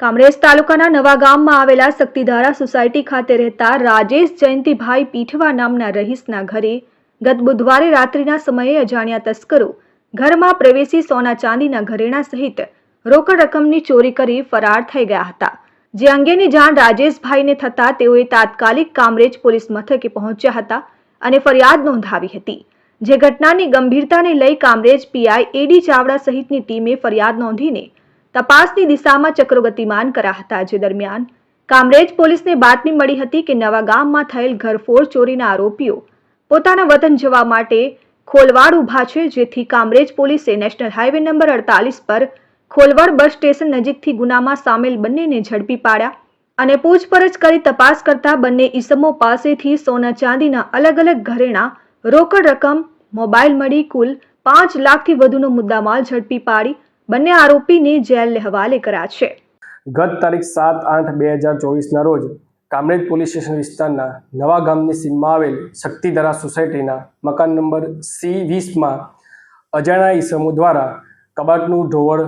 કામરેજ તાલુકાના નવા ગામમાં આવેલા શક્તિધારા સોસાયટી ખાતે રહેતા રાજેશ જયંતિભાઈ પીઠવા નામના રહીશના ઘરે ગત બુધવારે રાત્રિના સમયે અજાણ્યા તસ્કરો ઘરમાં પ્રવેશી સોના ચાંદીના ઘરેણા સહિત રોકડ રકમની ચોરી કરી ફરાર થઈ ગયા હતા. જે અંગેની જાણ રાજેશભાઈને થતા તેઓએ તાત્કાલિક કામરેજ પોલીસ મથકે પહોંચ્યા હતા અને ફરિયાદ નોંધાવી હતી. જે ઘટનાની ગંભીરતાને લઈ કામરેજ પીઆઈ એડી ચાવડા સહિતની ટીમે ફરિયાદ નોંધીને તપાસની દિશામાં ચક્રો કર્યા હતા. જે દરમિયાન કામરેજ પોલીસને બાતમી મળી હતી કે નવા ગામમાં થયેલ ઘરફોડ ચોરીના આરોપીઓ પોતાના વતન જવા માટે ખોલવાડ ઊભા છે. જેથી કામરેજ પોલીસે નેશનલ હાઈવે નંબર અડતાલીસ પર ખોલવાડ બસ સ્ટેશન નજીકથી ગુનામાં સામેલ બંનેને ઝડપી પાડ્યા અને પૂછપરછ કરી તપાસ કરતા બંને ઈસમો પાસેથી સોના ચાંદીના અલગ અલગ ઘરેણા, રોકડ રકમ, મોબાઈલ મળી કુલ પાંચ લાખથી વધુનો મુદ્દામાલ ઝડપી પાડી બંને આરોપીને જેલ હવાલે કર્યા છે. ગત તારીખ સાત આઠ બે હજાર ચોવીસના રોજ કામરેજ પોલીસ સ્ટેશન વિસ્તારના નવા ગામની સીમમાં આવેલ શક્તિધરા સોસાયટીના મકાન નંબર સી વીસમાં અજાણ્યા ઈસમો દ્વારા કબાટનું ઢોવળ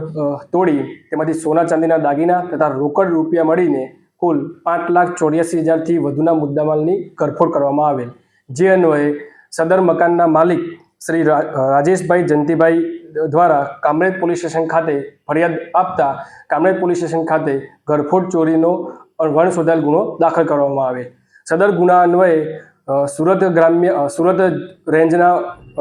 તોડી તેમાંથી સોના ચાંદીના દાગીના તથા રોકડ રૂપિયા મળીને કુલ પાંચ લાખ ચોર્યાસી હજારથી વધુના મુદ્દામાલની કરફોડ કરવામાં આવેલ. જે અન્વયે સદર મકાનના માલિક શ્રી રાજેશભાઈ જયંતિભાઈ દ્વારા કામરેજ પોલીસ સ્ટેશન ખાતે ફરિયાદ આપતા કામરેજ પોલીસ સ્ટેશન ખાતે ઘરફોડ ચોરીનો વણ શોધાયેલ ગુનો દાખલ કરવામાં આવે. સદર ગુના અન્વયે સુરત ગ્રામ્ય સુરત રેન્જના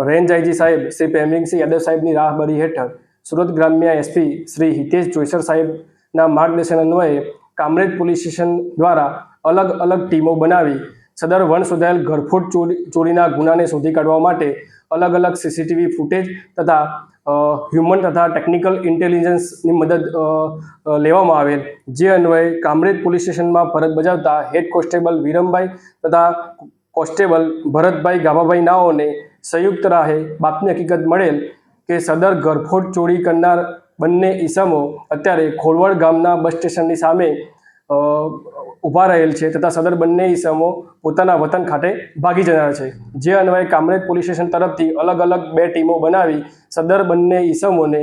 રેન્જ આઈજી સાહેબ શ્રી પ્રેમસિંહ યાદવ સાહેબની રાહબરી હેઠળ સુરત ગ્રામ્ય એસપી શ્રી હિતેશ જોઈસર સાહેબના માર્ગદર્શન અન્વયે કામરેજ પોલીસ સ્ટેશન દ્વારા અલગ અલગ ટીમો બનાવી સદર વણ શોધાયેલ ઘરફોડ ચોરી, ચોરીના ગુનાને શોધી કાઢવા માટે અલગ અલગ સીસીટીવી ફૂટેજ તથા હ્યુમન તથા ટેકનિકલ ઇન્ટેલિજન્સની મદદ લેવામાં આવેલ. જે અન્વયે કામરેજ પોલીસ સ્ટેશનમાં ફરજ બજાવતા હેડ કોન્સ્ટેબલ વિરમભાઈ તથા કોન્સ્ટેબલ ભરતભાઈ ગાભાભાઈ નાઓને સંયુક્ત રાહે બાપની હકીકત મળેલ કે સદર ઘરફોડ ચોરી કરનાર બંને ઈસમો અત્યારે ખોળવડ ગામના બસ સ્ટેશનની સામે ઊભા રહેલ છે તથા સદર બંને ઈસમો પોતાના વતન ખાતે ભાગી જનાર છે. જે અન્વયે કામરેજ પોલીસ સ્ટેશન તરફથી અલગ અલગ બે ટીમો બનાવી સદર બંને ઈસમોને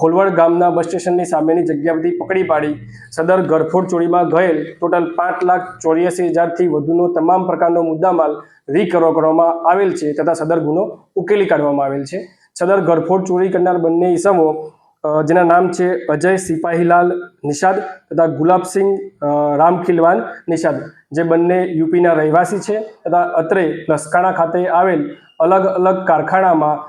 ખોલવડ ગામના બસ સ્ટેશનની સામેની જગ્યા પરથી પકડી પાડી. સદર ગરફોડ ચોરીમાં ગયેલ ટોટલ પાંચ લાખ ચોર્યાસી હજારથી વધુનો તમામ પ્રકારનો મુદ્દામાલ રિકવર કરવામાં આવેલ છે તથા સદર ગુનો ઉકેલી કાઢવામાં આવેલ છે. સદર ગરફોડ ચોરી કરનાર બંને ઈસમો જેના નામ છે અજય સિપાહીલાલ નિષાદ તથા ગુલાબસિંહ રામખિલવાન નિષાદ. જે બંને યુપીના રહેવાસી છે તથા અત્રે લસકાણા ખાતે આવેલ અલગ અલગ કારખાનામાં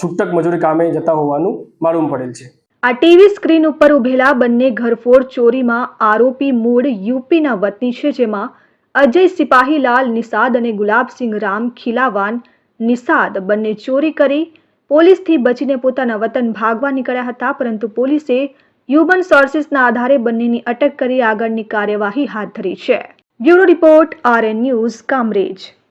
છૂટક મજૂરી કામે જતા હોવાનું માલુમ પડેલ છે. આ ટીવી સ્ક્રીન ઉપર ઉભેલા બંને ઘરફોડ ચોરીમાં આરોપી મૂળ યુપીના વતની છે, જેમાં અજય સિપાહીલાલ નિષાદ અને ગુલાબસિંહ રામ ખીલાવાન નિષાદ બંને ચોરી કરી પોલીસથી બચીને પોતાના વતન ભાગવા નીકળ્યા હતા, પરંતુ પોલીસે હ્યુમન સોર્સિસના આધારે બંનેની અટક કરી આગળની કાર્યવાહી હાથ ધરી છે. Bureau report, R N news, Kamrej.